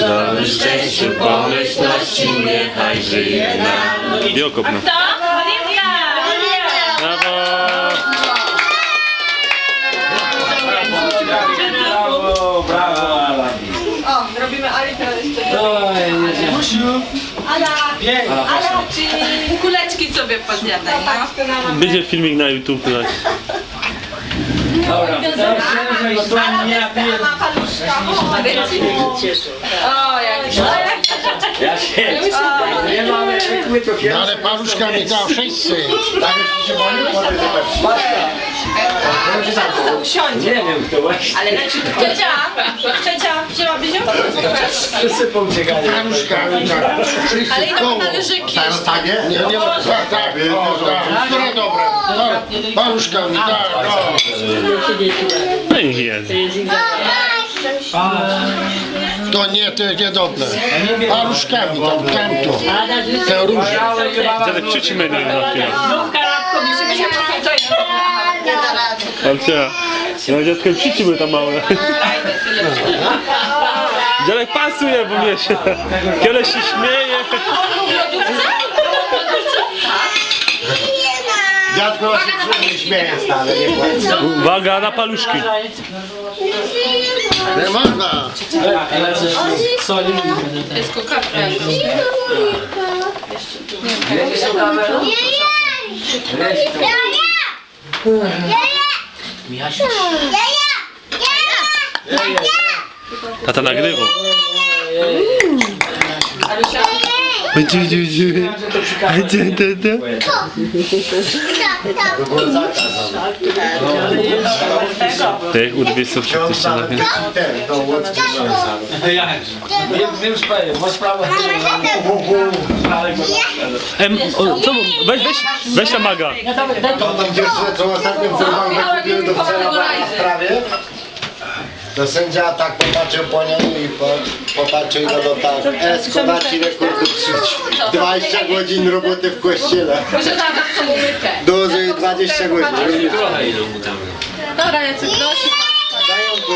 zdrowiu, szczęściu, pomyślności, niechaj żyje nam. I okopno. Kto? Oliwia! Brawo! Brawo, brawo. O, robimy Ali teraz jeszcze. Jezu. Ala, Pięknie. Ala, czyli kuleczki sobie podjadaj, no. Będzie filmik na YouTube. Dobra, teraz się że to nie napiję. Paluszka. O, jak Ja się nie mamy my to No ale paluszkami to wszyscy. usiądzie. Nie wiem kto właśnie. Ale leci Ciocia, ciocia, wzięłabyś ją? Wszyscy pouciekali. Paluszkami tak. Wszyscy Ale idą koło. talerzyki. Nie, nie ma. Tak, tak. Tak. Które dobre? Tak. Paluszkami, tak. O. No To nie, to jest niedobre. Paluszkami, tam, tamto. Te róże. Dziadek przycimy na chwilę. Alcia. No dziadek przycimy tam małe. Dziadek pasuje, bo mnie się... Kiele się śmieje. Dziadko się krzyży śmieje stale, nie. Uwaga na paluszki. Nie można. To jest kokardka. Tata nagrywał. Będzie, będzie, będzie. Będzie, będzie. Ty, urwie sobie przecież na chwilę. Ten, to łódzki powiem, masz prawo. Em, o, co, weź, weź, weź. To tam dziewczynę, co ostatnio wyrwałem, wykupiłem do wczoraj w sprawie. To sędzia tak popatrzył po niej popatrzył no to tak. Esko ci rekordu przyć. 20 godzin roboty w kościele. Może tam tą umykę. Do 20 godzin. Dobra, Jacek, dość. Dają tu